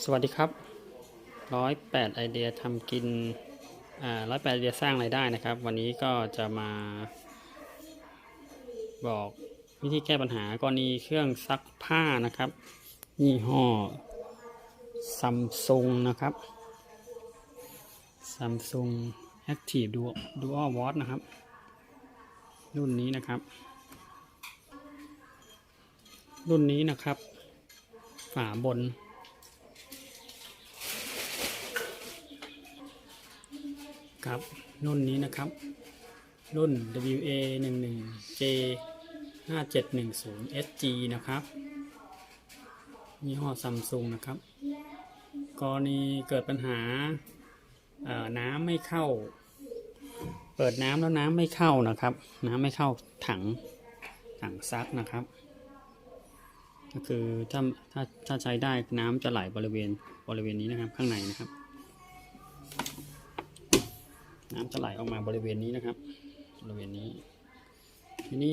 สวัสดีครับร้อยแปดไอเดียทำกินอ่าร้อยแปดไอเดียสร้างรายได้นะครับ วันนี้ก็จะมา บอกวิธีแก้ปัญหากรณีเครื่องซักผ้านะครับ ยี่ห้อซัมซุงนะครับซัมซุง Active Dual Dual Watt นะครับ รุ่นนี้นะครับ รุ่นนี้นะครับ ฝาบน ครับรุ่นนี้นะครับ รุ่น WA 1 1 J 5 7 1 0 SG นะครับยี่ห้อซัมซุงนะครับ กรณีเกิดปัญหาน้ำไม่เข้า เปิดน้ำแล้วน้ำไม่เข้านะครับ น้ำไม่เข้าถังถังซักนะครับ ก็คือถ้าถ้าถ้าใช้ได้น้ำจะไหลบริเวณบริเวณนี้นะครับข้างในนะครับ น้ำจะไหลออกมาบริเวณนี้นะครับ บริเวณนี้ ทีนี้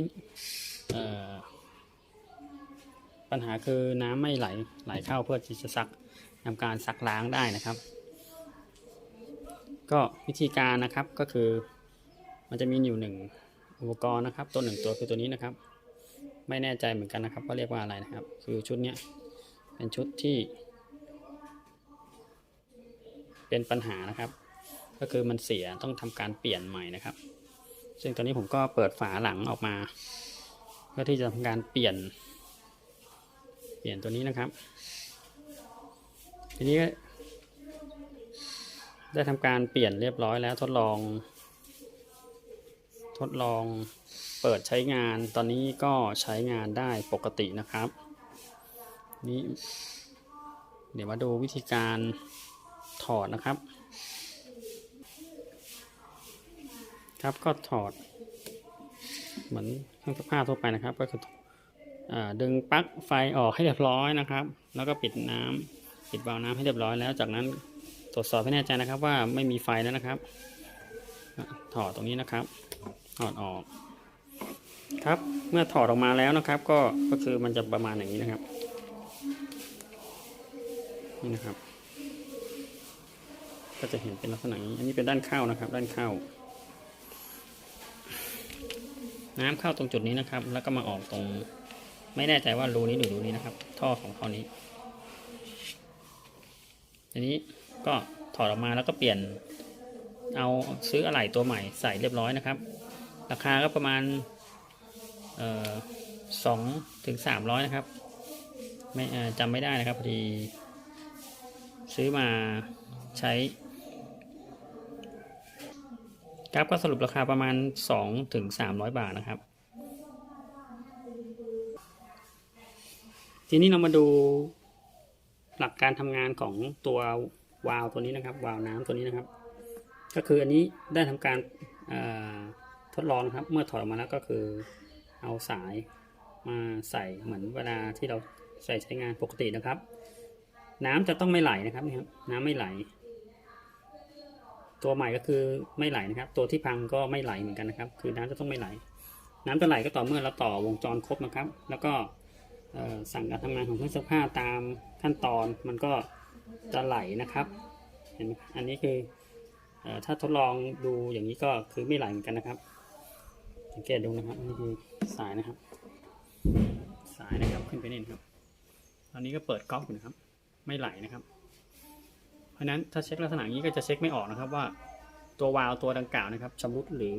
ปัญหาคือน้ำไม่ไหลไหลเข้าเพื่อที่จะซักทำการซักล้างได้นะครับ ก็วิธีการนะครับก็คือมันจะมีอยู่หนึ่งอุปกรณ์นะครับ ตัวหนึ่งตัวคือตัวนี้นะครับ ไม่แน่ใจเหมือนกันนะครับว่าเรียกว่าอะไรนะครับ คือชุดนี้เป็นชุดที่ เป็นปัญหานะครับ ก็คือมันเสียต้องทำการเปลี่ยนใหม่นะครับ ซึ่งตอนนี้ผมก็เปิดฝาหลังออกมาเพื่อที่จะทำการเปลี่ยน เปลี่ยนตัวนี้นะครับ ทีนี้ได้ทำการเปลี่ยนเรียบร้อยแล้วทดลอง ทดลองเปิดใช้งานตอนนี้ก็ใช้งานได้ปกตินะครับนี่เดี๋ยวมาดูวิธีการถอดนะครับ ครับก็ถอด เหมือนเครื่องซักผ้าทั่วไปนะครับ ก็คือดึงปลั๊กไฟออกให้เรียบร้อยนะครับ แล้วก็ปิดน้ำปิดวาล์วน้ำให้เรียบร้อยแล้ว จากนั้นตรวจสอบให้แน่ใจนะครับว่าไม่มีไฟแล้วนะครับ ถอดตรงนี้นะครับ ถอดออก ครับ เมื่อถอดออกมาแล้วนะครับ ก็ก็คือมันจะประมาณอย่างนี้นะครับ นี่นะครับ ก็จะเห็นเป็นลักษณะนี้ อันนี้เป็นด้านเข้านะครับ ด้านเข้า น้ำเข้าตรงจุดนี้นะครับ แล้วก็มาออกตรง ไม่แน่ใจว่ารูนี้หรือรูนี้นะครับ ท่อของท่อนี้ทีนี้ก็ถอดออกมาแล้วก็เปลี่ยน เอาซื้ออะไหล่ตัวใหม่ใส่เรียบร้อยนะครับ ราคาก็ประมาณสองถึงสามร้อยนะครับ ไม่จำไม่ได้นะครับพอดี ซื้อมาใช้ ครับก็สรุปราคาประมาณ 2 ถึง 300 บาทนะครับ ทีนี้เรามาดูหลักการทำงานของตัววาล์วตัวนี้นะครับ วาล์วน้ำตัวนี้นะครับ ก็คืออันนี้ได้ทำการทดลองครับ เมื่อถอดออกมาแล้วก็คือเอาสายมาใส่เหมือนเวลาที่เราใส่ใช้งานปกตินะครับ น้ำจะต้องไม่ไหลนะครับนี่ครับน้ำไม่ไหล ตัวใหม่ก็คือไม่ไหลนะครับ ตัวที่พังก็ไม่ไหลเหมือนกันนะครับ คือน้ำจะต้องไม่ไหล น้ำจะไหลก็ต่อเมื่อเราต่อวงจรครบนะครับ แล้วก็สั่งการทำงานของเครื่องซักผ้าตามขั้นตอนมันก็จะไหลนะครับเห็นไหมอันนี้คืออถ้าทดลองดูอย่างนี้ก็คือไม่ไหลเหมือนกันนะครับ สังเกตดูนะครับนี่คือสายนะครับ สายนะครับขึ้นไปนี่นครับ ตอนนี้ก็เปิดก๊อกอยู่นะครับ ไม่ไหลนะครับ ราะนั้นถ้าเช็คลักษณะนี้ก็จะเช็คไม่ออกนะครับว่าตัววาล์วตัวดังกล่าวนะครับชำรุดหรือ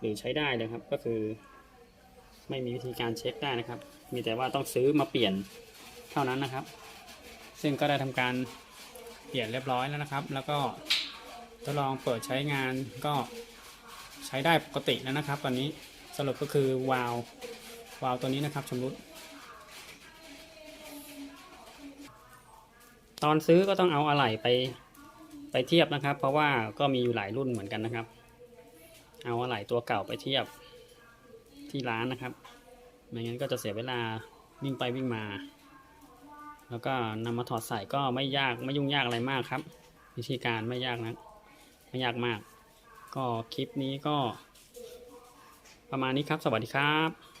หรือใช้ได้เลยครับ ก็คือ ไม่มีวิธีการเช็คได้นะครับ มีแต่ว่าต้องซื้อมาเปลี่ยนเท่านั้นนะครับ ซึ่งก็ได้ทำการเปลี่ยนเรียบร้อยแล้วนะครับ แล้วก็ทดลองเปิดใช้งานก็ใช้ได้ปกติแล้วนะครับ ตอนนี้สรุปก็คือวาล์ววาล์วตัวนี้นะครับชำรุด ตอนซื้อก็ต้องเอาอะไหล่ไปไปเทียบนะครับ เพราะว่าก็มีอยู่หลายรุ่นเหมือนกันนะครับ เอาอะไหล่ตัวเก่าไปเทียบที่ร้านนะครับไม่งั้นก็จะเสียเวลาวิ่งไปวิ่งมา แล้วก็นำมาถอดใส่ก็ไม่ยากไม่ยุ่งยากอะไรมากครับ วิธีการไม่ยากนะไม่ยากมาก ก็คลิปนี้ก็ ประมาณนี้ครับ สวัสดีครับ